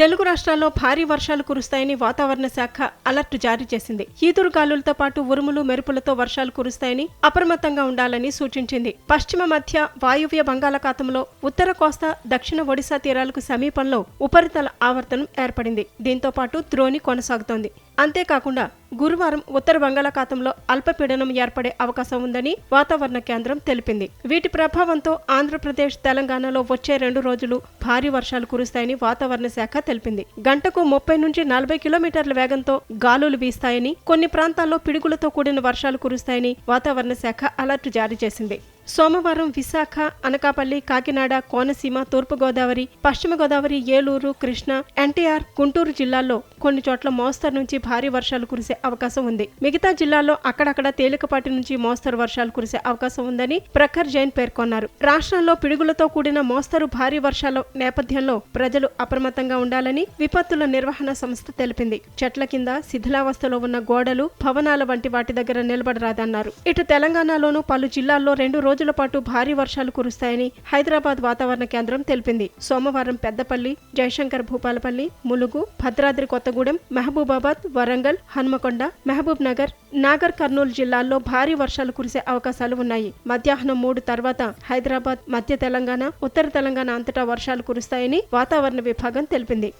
తెలుగు రాష్ట్రాల్లో భారీ వర్షాలు కురుస్తాయని వాతావరణ శాఖ అలర్ట్ జారీ చేసింది. ఈదురు గాలులతో పాటు ఉరుములు మెరుపులతో వర్షాలు కురుస్తాయని అప్రమత్తంగా ఉండాలని సూచించింది. పశ్చిమ మధ్య వాయువ్య బంగాళాఖాతంలో ఉత్తర కోస్తా దక్షిణ ఒడిశా తీరాలకు సమీపంలో ఉపరితల ఆవర్తనం ఏర్పడింది. దీంతో పాటు ద్రోణి కొనసాగుతోంది. అంతేకాకుండా గురువారం ఉత్తర బంగాళాఖాతంలో అల్పపీడనం ఏర్పడే అవకాశం ఉందని వాతావరణ కేంద్రం తెలిపింది. వీటి ప్రభావంతో ఆంధ్రప్రదేశ్ తెలంగాణలో వచ్చే రెండు రోజులు భారీ వర్షాలు కురుస్తాయని వాతావరణ శాఖ తెలిపింది. గంటకు ముప్పై నుంచి నలభై కిలోమీటర్ల వేగంతో గాలులు వీస్తాయని కొన్ని ప్రాంతాల్లో పిడుగులతో కూడిన వర్షాలు కురుస్తాయని వాతావరణ శాఖ అలర్ట్ జారీ చేసింది. సోమవారం విశాఖ అనకాపల్లి కాకినాడ కోనసీమ తూర్పుగోదావరి పశ్చిమ గోదావరి ఏలూరు కృష్ణ ఎన్టీఆర్ గుంటూరు జిల్లాల్లో కొన్ని చోట్ల మోస్తరు నుంచి భారీ వర్షాలు కురిసే అవకాశం ఉంది. మిగతా జిల్లాల్లో అక్కడక్కడ తేలికపాటి నుంచి మోస్తరు వర్షాలు కురిసే అవకాశం ఉందని ప్రఖర్ జైన్ పేర్కొన్నారు. రాష్ట్రంలో పిడుగులతో కూడిన మోస్తరు భారీ వర్షాల నేపథ్యంలో ప్రజలు అప్రమత్తంగా ఉండాలని విపత్తుల నిర్వహణ సంస్థ తెలిపింది. చెట్ల కింద శిథిలావస్థలో ఉన్న గోడలు భవనాల వంటి వాటి దగ్గర నిలబడరాదన్నారు. ఇటు తెలంగాణలోనూ పలు జిల్లాల్లో రెండు రోజుల పాటు భారీ వర్షాలు కురుస్తాయని హైదరాబాద్ వాతావరణ కేంద్రం తెలిపింది. సోమవారం పెద్దపల్లి జయశంకర్ భూపాలపల్లి ములుగు భద్రాద్రి కొత్తగూడెం మహబూబాబాద్ వరంగల్ హన్మకొండ మహబూబ్ నగర్ నాగర్ కర్నూలు జిల్లాల్లో భారీ వర్షాలు కురిసే అవకాశాలు ఉన్నాయి. మధ్యాహ్నం మూడు తర్వాత హైదరాబాద్ మధ్య తెలంగాణ ఉత్తర తెలంగాణ అంతటా వర్షాలు కురుస్తాయని వాతావరణ విభాగం తెలిపింది.